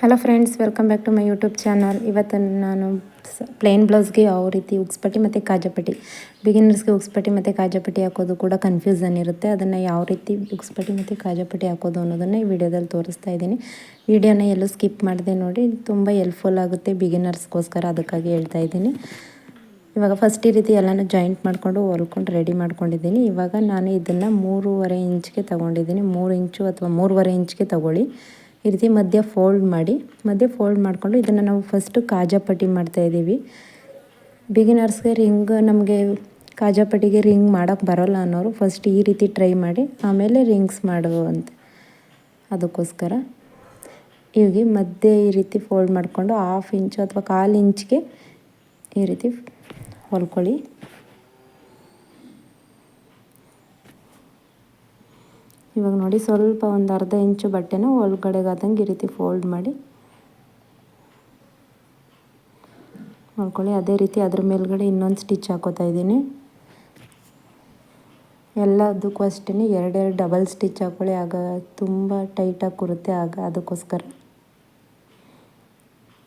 Hello friends welcome back to my YouTube channel ಇವತ್ತು ನಾನು plane ಬ್ಲೌಸ್ಗೆ ಯಾವ ರೀತಿ ಉಗ್ಸ್ಪಟ್ಟಿ ಮತ್ತು ಕಾಜಪಟ್ಟಿ ಬಿಗಿನರ್ಸ್ಗೆ ಉಗ್ಸ್ಪಟ್ಟಿ ಮತ್ತು ಕಾಜಪಟ್ಟಿ ಹಾಕೋದು ಕೂಡ ಕನ್ಫ್ಯೂಸನ್ ಇರುತ್ತೆ ಅದನ್ನು ಯಾವ ರೀತಿ ಉಗ್ಸ್ಪಟ್ಟಿ ಮತ್ತು ಕಾಜಪಟ್ಟಿ ಹಾಕೋದು ಅನ್ನೋದನ್ನು ಈ ವಿಡಿಯೋದಲ್ಲಿ ತೋರಿಸ್ತಾ ಇದ್ದೀನಿ. ವಿಡಿಯೋನ ಎಲ್ಲೂ ಸ್ಕಿಪ್ ಮಾಡಿದೆ ನೋಡಿ, ತುಂಬ ಹೆಲ್ಪ್ಫುಲ್ ಆಗುತ್ತೆ ಬಿಗಿನರ್ಸ್ಗೋಸ್ಕರ ಅದಕ್ಕಾಗಿ ಹೇಳ್ತಾ ಇದ್ದೀನಿ. ಇವಾಗ ಫಸ್ಟ್ ಈ ರೀತಿ ಎಲ್ಲನೂ ಜಾಯಿಂಟ್ ಮಾಡಿಕೊಂಡು, ಹೊಲ್ಕೊಂಡು ರೆಡಿ ಮಾಡ್ಕೊಂಡಿದ್ದೀನಿ. ಇವಾಗ ನಾನು ಇದನ್ನು ಮೂರುವರೆ ಇಂಚ್ಗೆ ತೊಗೊಂಡಿದ್ದೀನಿ. ಮೂರು ಇಂಚು ಅಥವಾ ಮೂರುವರೆ ಇಂಚ್ಗೆ ತೊಗೊಳ್ಳಿ. ಈ ರೀತಿ ಮಧ್ಯ ಫೋಲ್ಡ್ ಮಾಡಿ, ಮಧ್ಯ ಫೋಲ್ಡ್ ಮಾಡಿಕೊಂಡು ಇದನ್ನು ನಾವು ಫಸ್ಟು ಕಾಜಾಪಟ್ಟಿ ಮಾಡ್ತಾಯಿದ್ದೀವಿ ಬಿಗಿನರ್ಸ್ಗೆ ರಿಂಗ್ ನಮಗೆ ಕಾಜಾಪಟ್ಟಿಗೆ ರಿಂಗ್ ಮಾಡೋಕ್ಕೆ ಬರೋಲ್ಲ ಅನ್ನೋರು ಫಸ್ಟ್ ಈ ರೀತಿ ಟ್ರೈ ಮಾಡಿ, ಆಮೇಲೆ ರಿಂಗ್ಸ್ ಮಾಡುವಂತೆ ಅದಕ್ಕೋಸ್ಕರ ಹೀಗೆ ಮಧ್ಯೆ ಈ ರೀತಿ ಫೋಲ್ಡ್ ಮಾಡಿಕೊಂಡು ಹಾಫ್ ಇಂಚು ಅಥವಾ ಕಾಲು ಇಂಚ್ಗೆ ಈ ರೀತಿ ಹೊಲ್ಕೊಳ್ಳಿ. ಇವಾಗ ನೋಡಿ ಸ್ವಲ್ಪ ಒಂದು ಅರ್ಧ ಇಂಚು ಬಟ್ಟೆನ ಒಳಗಡೆಗಾದಂಗೆ ಈ ರೀತಿ ಫೋಲ್ಡ್ ಮಾಡಿ ನೋಡ್ಕೊಳ್ಳಿ ಅದೇ ರೀತಿ ಅದ್ರ ಮೇಲ್ಗಡೆ ಇನ್ನೊಂದು ಸ್ಟಿಚ್ ಹಾಕೋತಾ ಇದ್ದೀನಿ. ಎಲ್ಲದಕ್ಕೂ ಅಷ್ಟೇ ಎರಡೆರಡು ಡಬಲ್ ಸ್ಟಿಚ್ ಹಾಕೊಳ್ಳಿ. ಆಗ ತುಂಬ ಟೈಟಾಗಿ ಕೂರುತ್ತೆ. ಆಗ ಅದಕ್ಕೋಸ್ಕರ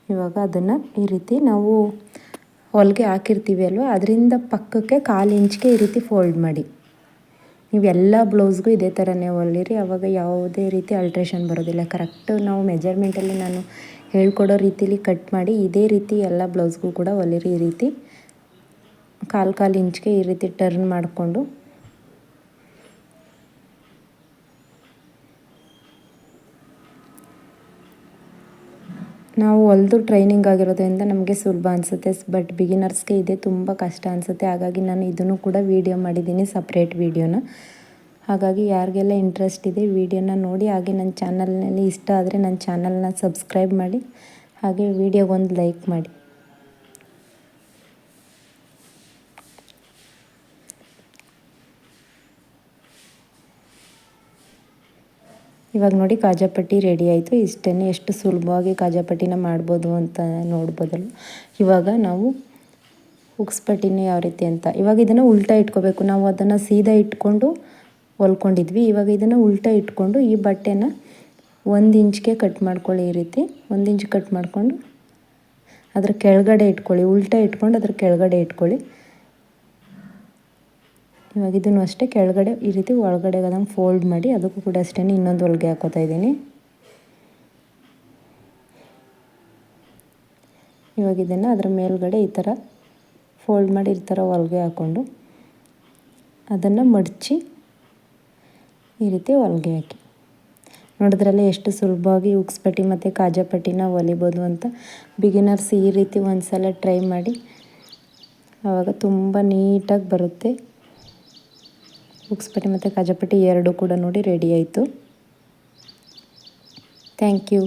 ಇವಾಗ ಅದನ್ನು ಈ ರೀತಿ ನಾವು ಹೊಲಿಗೆ ಹಾಕಿರ್ತೀವಿ ಅಲ್ವ? ಅದರಿಂದ ಪಕ್ಕಕ್ಕೆ ಕಾಲು ಇಂಚಿಗೆ ಈ ರೀತಿ ಫೋಲ್ಡ್ ಮಾಡಿ. ನೀವೆಲ್ಲ ಬ್ಲೌಸ್ಗೂ ಇದೇ ಥರನೇ ಹೊಲಿರಿ ಆವಾಗ ಯಾವುದೇ ರೀತಿ ಅಲ್ಟ್ರೇಷನ್ ಬರೋದಿಲ್ಲ. ಕರೆಕ್ಟ್ ನಾವು ಮೆಜರ್ಮೆಂಟಲ್ಲಿ ನಾನು ಹೇಳ್ಕೊಡೋ ರೀತಿಲಿ ಕಟ್ ಮಾಡಿ ಇದೇ ರೀತಿ ಎಲ್ಲ ಬ್ಲೌಸ್ಗೂ ಕೂಡ ಹೊಲಿರಿ ಈ ರೀತಿ. ಕಾಲು ಕಾಲು ಇಂಚ್ಗೆ ಈ ರೀತಿ ಟರ್ನ್ ಮಾಡಿಕೊಂಡು ನಾವು ಹೊಲ್ದು ಟ್ರೈನಿಂಗ್ ಆಗಿರೋದ್ರಿಂದ ನಮಗೆ ಸುಲಭ ಅನಿಸುತ್ತೆ. ಬಟ್ ಬಿಗಿನರ್ಸ್ಗೆ ಇದೆ ತುಂಬ ಕಷ್ಟ ಅನಿಸುತ್ತೆ. ಹಾಗಾಗಿ ನಾನು ಇದನ್ನು ಕೂಡ ವೀಡಿಯೋ ಮಾಡಿದ್ದೀನಿ ಸಪ್ರೇಟ್ ವೀಡಿಯೋನ ಹಾಗಾಗಿ ಯಾರಿಗೆಲ್ಲ ಇಂಟ್ರೆಸ್ಟ್ ಇದೆ ವೀಡಿಯೋನ ನೋಡಿ, ಹಾಗೆ ನನ್ನ ಚಾನಲ್ನಲ್ಲಿ ಇಷ್ಟ ಆದರೆ ನನ್ನ ಚಾನಲ್ನ ಸಬ್ಸ್ಕ್ರೈಬ್ ಮಾಡಿ, ಹಾಗೆ ವೀಡಿಯೋಗೊಂದು ಲೈಕ್ ಮಾಡಿ. ಇವಾಗ ನೋಡಿ ಕಾಜಾಪಟ್ಟಿ ರೆಡಿ ಆಯಿತು. ಇಷ್ಟೇ ಎಷ್ಟು ಸುಲಭವಾಗಿ ಕಾಜಾಪಟ್ಟಿನ ಮಾಡ್ಬೋದು ಅಂತ ನೋಡ್ಬೋದಲ್ಲ. ಇವಾಗ ನಾವು ಉಕ್ಸ್ಪಟ್ಟಿನ ಯಾವ ರೀತಿ ಅಂತ. ಇವಾಗ ಇದನ್ನು ಉಲ್ಟಾ ಇಟ್ಕೋಬೇಕು. ನಾವು ಅದನ್ನು ಸೀದಾ ಇಟ್ಕೊಂಡು ಹೊಲ್ಕೊಂಡಿದ್ವಿ. ಇವಾಗ ಇದನ್ನು ಉಲ್ಟಾ ಇಟ್ಕೊಂಡು ಈ ಬಟ್ಟೆನ ಒಂದು ಇಂಚ್ಗೆ ಕಟ್ ಮಾಡ್ಕೊಳ್ಳಿ ಈ ರೀತಿ. ಒಂದು ಇಂಚ್ ಕಟ್ ಮಾಡಿಕೊಂಡು ಅದರ ಕೆಳಗಡೆ ಇಟ್ಕೊಳ್ಳಿ. ಉಲ್ಟಾ ಇಟ್ಕೊಂಡು ಅದ್ರ ಕೆಳಗಡೆ ಇಟ್ಕೊಳ್ಳಿ. ಇವಾಗ ಇದನ್ನು ಅಷ್ಟೇ ಕೆಳಗಡೆ ಈ ರೀತಿ ಒಳಗಡೆ ಅದನ್ನು ಫೋಲ್ಡ್ ಮಾಡಿ ಅದಕ್ಕೂ ಕೂಡ ಅಷ್ಟೇ ಇನ್ನೊಂದು ಒಳಗೆ ಹಾಕೋತಾ ಇದ್ದೀನಿ. ಇವಾಗ ಇದನ್ನು ಅದರ ಮೇಲ್ಗಡೆ ಈ ಥರ ಫೋಲ್ಡ್ ಮಾಡಿ ಈ ಥರ ಹೊಲಿಗೆ ಹಾಕ್ಕೊಂಡು ಅದನ್ನು ಮಡಚಿ ಈ ರೀತಿ ಒಳಗೆ ಹಾಕಿ. ನೋಡಿದ್ರಲ್ಲ ಎಷ್ಟು ಸುಲಭವಾಗಿ ಉಕ್ಸ್ಪಟ್ಟಿ ಮತ್ತು ಕಾಜಾಪಟ್ಟಿನ ಹೊಲಿಬೋದು ಅಂತ ಬಿಗಿನರ್ಸ್ ಈ ರೀತಿ ಒಂದು ಸಲ ಟ್ರೈ ಮಾಡಿ ಆವಾಗ ತುಂಬ ನೀಟಾಗಿ ಬರುತ್ತೆ. ಉಕ್ಸ್ಪಟ್ಟಿ ಮತ್ತು ಕಾಜಾಪಟ್ಟಿ ಎರಡು ಕೂಡ ನೋಡಿ ರೆಡಿ ಆಯಿತು. Thank you.